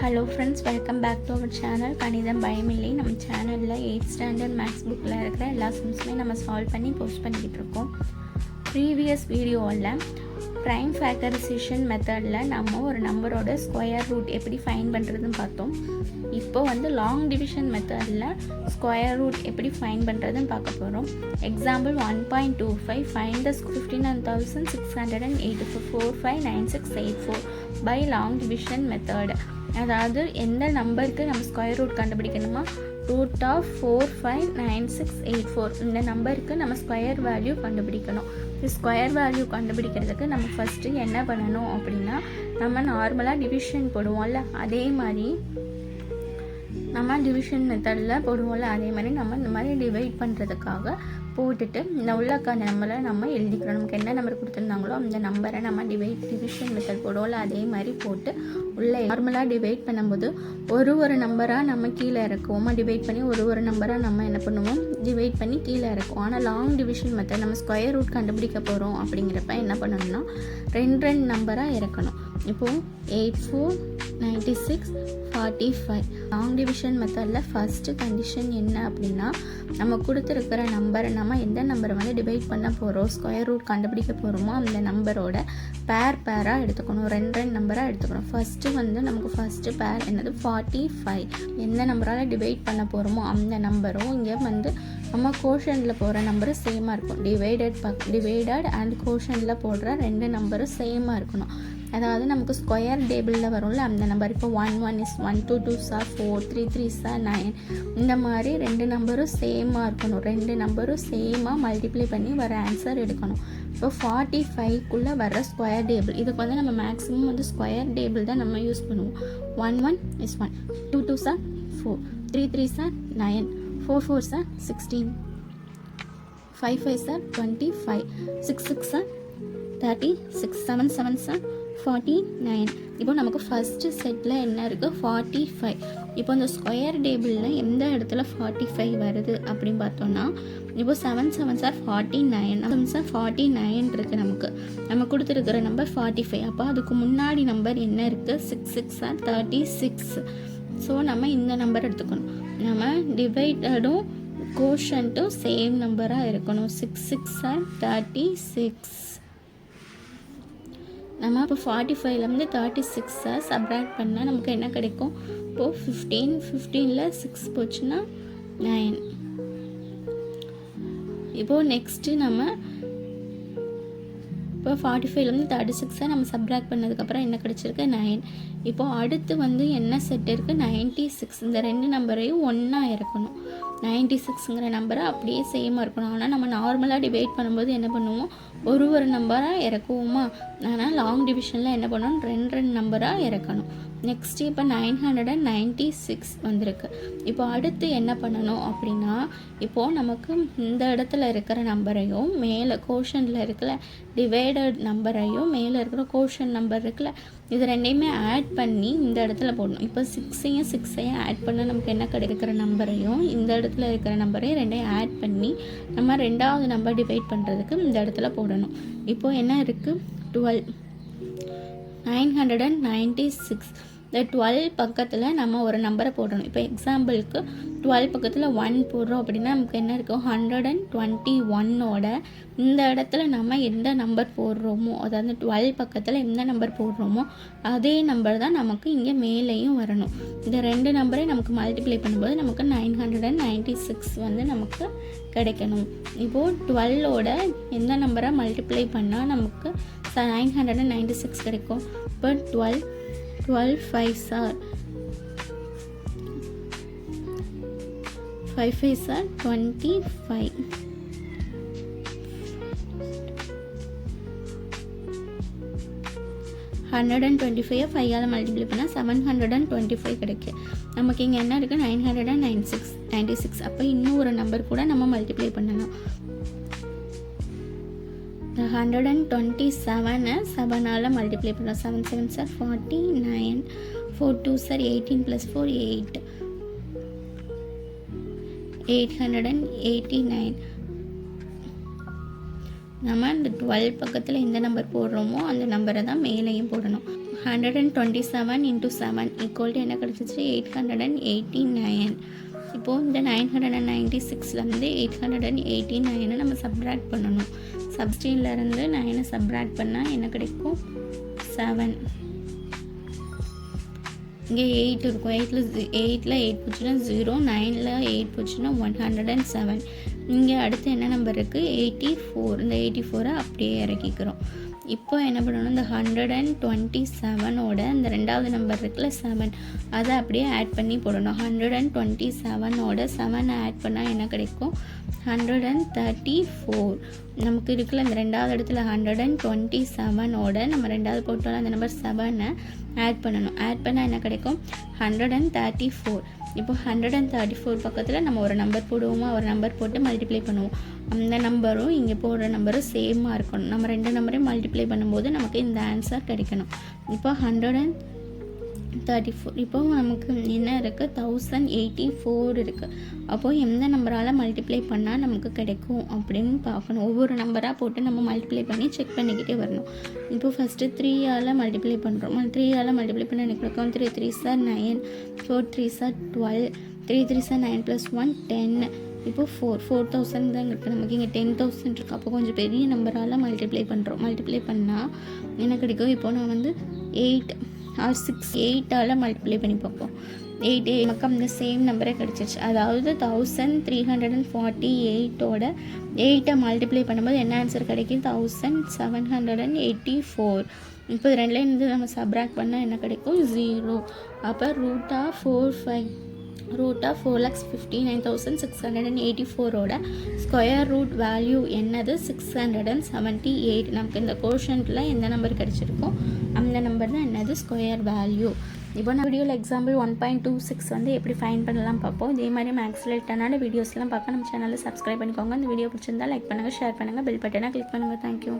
Hello friends welcome back to our channel கணிதம் பயமில்லை நம்ம சேனலில் எயிட் ஸ்டாண்டர்ட் மேக்ஸ் புக்கில் இருக்கிற எல்லா சம்ஸுமே நம்ம சால்வ் பண்ணி போஸ்ட் பண்ணிக்கிட்டு இருக்கோம். ப்ரீவியஸ் வீடியோவில் ப்ரைம் ஃபேக்டரைசேஷன் மெத்தடில் நம்ம ஒரு நம்பரோட ஸ்கொயர் ரூட் எப்படி ஃபைன் பண்ணுறதுன்னு பார்த்தோம். இப்போ வந்து லாங் டிவிஷன் மெத்தடில் ஸ்கொயர் ரூட் எப்படி ஃபைன் பண்ணுறதுன்னு பார்க்க போகிறோம் example one point two five find the fifty nine thousand six hundred and eighty four four five nine six eight four by long division method அதாவது எந்த நம்பருக்கு நம்ம square root கண்டுபிடிக்கணுமா root of four five nine six eight four இந்த நம்பருக்கு நம்ம square value கண்டுபிடிக்கணும். இந்த square value கண்டுபிடிக்கிறதுக்கு நம்ம ஃபஸ்ட்டு என்ன பண்ணணும் அப்படின்னா நம்ம நார்மலாக டிவிஷன் போடுவோம்ல அதே மாதிரி நம்ம டிவிஷன் மெத்தடில் போடுவோம்ல அதே மாதிரி நம்ம இந்த மாதிரி டிவைட் பண்ணுறதுக்காக போட்டுட்டு இந்த உள்ளக்கா நம்பரை நம்ம எழுதிக்கிறோம் நமக்கு என்ன நம்பர் கொடுத்துருந்தாங்களோ அந்த நம்பரை நம்ம டிவைட் டிவிஷன் மெத்தட் போடுவோம்ல அதே மாதிரி போட்டு உள்ளே நார்மலாக டிவைட் பண்ணும்போது ஒரு ஒரு நம்பராக நம்ம கீழே இறக்குவோமா? டிவைட் பண்ணி ஒரு ஒரு நம்பராக நம்ம என்ன பண்ணுவோம்? டிவைட் பண்ணி கீழே இறக்குவோம். ஆனால் லாங் டிவிஷன் மெத்தட் நம்ம ஸ்கொயர் ரூட் கண்டுபிடிக்க போகிறோம் அப்படிங்கிறப்ப என்ன பண்ணணும்னா ரெண்டு ரெண்டு நம்பராக இறக்கணும். இப்போது eight four ninety six forty five long division மெத்தடில் ஃபஸ்ட்டு கண்டிஷன் என்ன அப்படின்னா நம்ம கொடுத்துருக்கிற நம்பரை நம்ம எந்த நம்பரை வந்து டிவைட் பண்ண போகிறோம் ஸ்கொயர் ரூட் கண்டுபிடிக்க போகிறோமோ அந்த நம்பரோட பேர் பேராக எடுத்துக்கணும். ரெண்டு ரெண்டு நம்பராக எடுத்துக்கணும். ஃபஸ்ட்டு வந்து நமக்கு ஃபஸ்ட்டு பேர் என்னது? ஃபார்ட்டி ஃபைவ் எந்த நம்பரால் டிவைட் பண்ண போகிறோமோ அந்த நம்பரும் இங்கே வந்து நம்ம கோஷனில் போகிற நம்பரும் சேமாக இருக்கும். டிவைடட் பக் டிவைடட் அண்ட் கோஷனில் போடுற ரெண்டு நம்பரும் சேமாக இருக்கணும். அதாவது நமக்கு ஸ்கொயர் டேபிளில் வரும்ல அந்த நம்பர் இப்போ one one is one two two are four three three are nine இந்த மாதிரி ரெண்டு நம்பரும் சேமாக இருக்கணும். ரெண்டு நம்பரும் சேமாக மல்டிப்ளை பண்ணி வர ஆன்சர் எடுக்கணும். இப்போ ஃபார்ட்டி ஃபைவ்க்குள்ளே வர ஸ்கொயர் டேபிள் இதுக்கு வந்து நம்ம மேக்ஸிமம் வந்து ஸ்கொயர் டேபிள் தான் நம்ம யூஸ் பண்ணுவோம். One one is one two two are four three three are nine four four are sixteen five five are twenty five six six are thirty six seven seven are forty nine இப்போ நமக்கு first settle என்ன இருக்குது forty five இப்போ இந்த square டேபிளில் எந்த இடத்துல forty five வருது அப்படின்னு பார்த்தோம்னா இப்போ seven seven are forty nine seven are forty nine இருக்குது நமக்கு. நம்ம கொடுத்துருக்குற நம்பர் ஃபார்ட்டி ஃபைவ் அப்போ அதுக்கு முன்னாடி நம்பர் என்ன இருக்குது six six are thirty six so நம்ம இந்த நம்பர் எடுத்துக்கணும். நம்ம டிவைடடும் கோஷன்ட்டும் சேம் நம்பராக இருக்கணும். Six six are thirty six நம்ம இப்போ ஃபார்ட்டி ஃபைவ்லேருந்து தேர்ட்டி சிக்ஸை சப்ராக்ட் பண்ணால் நமக்கு என்ன கிடைக்கும்? இப்போது ஃபிஃப்டீன் ஃபிஃப்டீனில் சிக்ஸ் போச்சுன்னா நைன் இப்போது நெக்ஸ்ட்டு நம்ம இப்போ ஃபார்ட்டி ஃபைவ்லேருந்து தேர்ட்டி சிக்ஸை நம்ம சப்ராக்ட் பண்ணதுக்கப்புறம் என்ன கிடச்சிருக்கு? நைன் இப்போது அடுத்து வந்து என்ன செட் இருக்குது நைன்ட்டி சிக்ஸ் இந்த ரெண்டு நம்பரையும் ஒன்றா இறக்கணும். நைன்டி சிக்ஸுங்கிற நம்பரை அப்படியே சேமாக இருக்கணும். ஆனால் நம்ம நார்மலாக டிவைட் பண்ணும்போது என்ன பண்ணுவோம்? ஒரு ஒரு நம்பராக இறக்குவோமா? ஆனால் லாங் டிவிஷனில் என்ன பண்ணணும்? ரெண்டு ரெண்டு நம்பராக இறக்கணும். நெக்ஸ்ட்டு இப்போ nine hundred and ninety six வந்திருக்கு. இப்போ அடுத்து என்ன பண்ணணும் அப்படின்னா இப்போது நமக்கு இந்த இடத்துல இருக்கிற நம்பரையும் மேலே கோஷனில் இருக்கிற டிவைடட் நம்பரையும் மேலே இருக்கிற கோஷன் நம்பர் இருக்குல்ல இது ரெண்டையுமே ஆட் பண்ணி இந்த இடத்துல போடணும். இப்போ சிக்ஸையும் சிக்ஸையும் ஆட் பண்ண நமக்கு என்ன கிடைக்கிற நம்பரையும் இந்த இடத்துல இருக்கிற நம்பரையும் ரெண்டையும் ஆட் பண்ணி நம்ம ரெண்டாவது நம்பர் டிவைட் பண்ணுறதுக்கு இந்த இடத்துல போடணும். இப்போது என்ன இருக்குது twelve nine hundred and ninety six இந்த டுவெல் பக்கத்தில் நம்ம ஒரு நம்பரை போடணும். இப்போ எக்ஸாம்பிளுக்கு டுவெல் பக்கத்தில் ஒன் போடுறோம் அப்படின்னா நமக்கு என்ன இருக்கும்? ஹண்ட்ரட் அண்ட் டுவெண்ட்டி ஒன்னோட இந்த இடத்துல நம்ம எந்த நம்பர் போடுறோமோ அதாவது டுவெல் பக்கத்தில் எந்த நம்பர் போடுறோமோ அதே நம்பர் தான் நமக்கு இங்கே மேலேயும் வரணும். இந்த ரெண்டு நம்பரையும் நமக்கு மல்டிப்ளை பண்ணும்போது நமக்கு nine hundred and ninety six வந்து நமக்கு கிடைக்கணும். இப்போது டுவெல்லோட எந்த நம்பரை மல்டிப்ளை பண்ணால் நமக்கு nine hundred and ninety six கிடைக்கும். இப்போ twelve twelve five sir five five sir twenty five hundred and twenty five ஃபைவால் multiply பண்ணால் seven hundred and twenty five கிடைக்கும் நமக்கு இங்கே என்ன இருக்குது nine hundred and nine six ninety six அப்போ இன்னும் ஒரு நம்பர் கூட நம்ம மல்டிப்ளை பண்ணலாம். ஹண்ட்ரட் அண்ட் டுவெண்ட்டி செவனை செவனால் மல்டிப்ளை பண்ணலாம் seven seven are forty nine four two are eighteen plus four eight eight hundred and eighty nine நம்ம இந்த டுவெல் பக்கத்தில் எந்த நம்பர் போடுறோமோ அந்த நம்பரை தான் மேலேயும் போடணும். Hundred and twenty seven into seven equal என்ன கிடச்சிச்சு? Eight hundred and eighty nine இப்போது இந்த நைன் ஹண்ட்ரட் அண்ட் நைன்ட்டி சிக்ஸ்லேருந்து எயிட் ஹண்ட்ரட் அண்ட் எயிட்டி நைனை நம்ம சப்ராக்ட் பண்ணணும். சப்ஸ்டீன்லேருந்து நைனை சப்ராக்ட் பண்ணால் என்ன கிடைக்கும்? செவன் இங்கே எயிட் இருக்கும். எயிட்டில் எயிட்டில் எயிட் போச்சுன்னா ஜீரோ நைனில் எயிட் போச்சுன்னா ஒன் ஹண்ட்ரட் அண்ட் செவன் இங்கே அடுத்து என்ன நம்பர் இருக்குது எயிட்டி ஃபோர் இந்த எயிட்டி ஃபோரை அப்படியே இறக்கிக்கிறோம். இப்போ என்ன பண்ணணும் இந்த ஹண்ட்ரட் அண்ட் டுவெண்ட்டி செவனோட இந்த ரெண்டாவது நம்பர் இருக்குல்ல செவன் அதை அப்படியே ஆட் பண்ணி போடணும். ஹண்ட்ரட் அண்ட் டுவெண்ட்டி செவனோட செவனை ஆட் பண்ணால் என்ன கிடைக்கும்? ஹண்ட்ரட் அண்ட் தேர்ட்டி ஃபோர் நமக்கு இருக்குல்ல இந்த ரெண்டாவது இடத்துல ஹண்ட்ரட் அண்ட் டுவெண்ட்டி செவனோட நம்ம ரெண்டாவது போட்டோம்ல அந்த நம்பர் செவனை ஆட் பண்ணணும். ஆட் பண்ணால் என்ன கிடைக்கும்? ஹண்ட்ரட் அண்ட் தேர்ட்டி ஃபோர் இப்போ ஹண்ட்ரட் அண்ட் தேர்ட்டி ஃபோர் பக்கத்தில் நம்ம ஒரு நம்பர் போடுவோமா? ஒரு நம்பர் போட்டு மல்டிப்ளை பண்ணுவோம். அந்த நம்பரும் இங்கே போடுற நம்பரும் சேமாக இருக்கணும். நம்ம ரெண்டு நம்பரையும் மல்டிப்ளை பண்ணும்போது நமக்கு இந்த ஆன்சர் கிடைக்கணும். இப்போ ஹண்ட்ரட் அண்ட் தேர்ட்டி ஃபோர் இப்போ நமக்கு என்ன இருக்குது தௌசண்ட் எயிட்டி ஃபோர் இருக்குது அப்போது எந்த நம்பரால் மல்டிப்ளை பண்ணால் நமக்கு கிடைக்கும் அப்படின்னு பார்க்கணும். ஒவ்வொரு நம்பராக போட்டு நம்ம மல்டிப்ளை பண்ணி செக் பண்ணிக்கிட்டே வரணும். இப்போ ஃபஸ்ட்டு த்ரீயால் மல்டிப்ளை பண்ணுறோம் த்ரீயால் மல்டிப்ளை பண்ண எனக்கு கிடைக்கும் three three are nine four three are twelve three three are nine plus one ten இப்போ ஃபோர் ஃபோர் தௌசண்ட் தான் இருக்குது நமக்கு இங்கே டென் தௌசண்ட் இருக்குது அப்போ கொஞ்சம் பெரிய நம்பரால் மல்டிப்ளை பண்ணுறோம் மல்டிப்ளை பண்ணால் என்ன கிடைக்கும்? இப்போ நான் வந்து எயிட் ஆர் சிக்ஸ் எயிட்டால் மல்டிப்ளை பண்ணி பார்ப்போம். எயிட் எயிட் நமக்கு அந்த சேம் நம்பரே கிடச்சிருச்சு. அதாவது thousand three hundred and forty எயிட்டோட எயிட்டை மல்டிப்ளை பண்ணும்போது என்ன ஆன்சர் கிடைக்கும்? Thousand seven hundred and eighty four இப்போ ரெண்டுலேருந்து நம்ம சப்ராக்ட் பண்ணால் என்ன கிடைக்கும்? ஜீரோ அப்போ ரூட்டா four five root of four lakhs fifty nine thousand six hundred and eighty ஃபோரோட ஸ்கொயர் ரூட் வேல்யூ என்னது? Six hundred and seventy eight நமக்கு இந்த கோஷனில் எந்த நம்பர் கிடச்சிருக்கோ அந்த நம்பர் தான் என்னது? ஸ்கொயர் வேல்யூ இப்போ நான் வீடியோவில் example one point two six வந்து எப்படி ஃபைன் பண்ணலாம் பார்ப்போம். இதே மாதிரி மேக்ஸ் ரிலேட்டடான வீடியோஸ்லாம் பார்க்க நம்ம சேனலில் சப்ஸ்கிரைப் பண்ணிக்கோங்க. இந்த வீடியோ பிடிச்சிருந்தா லைக் பண்ணுங்கள் ஷேர் பண்ணுங்கள் பெல் பட்டனை கிளிக் பண்ணுங்கள் தேங்க்யூ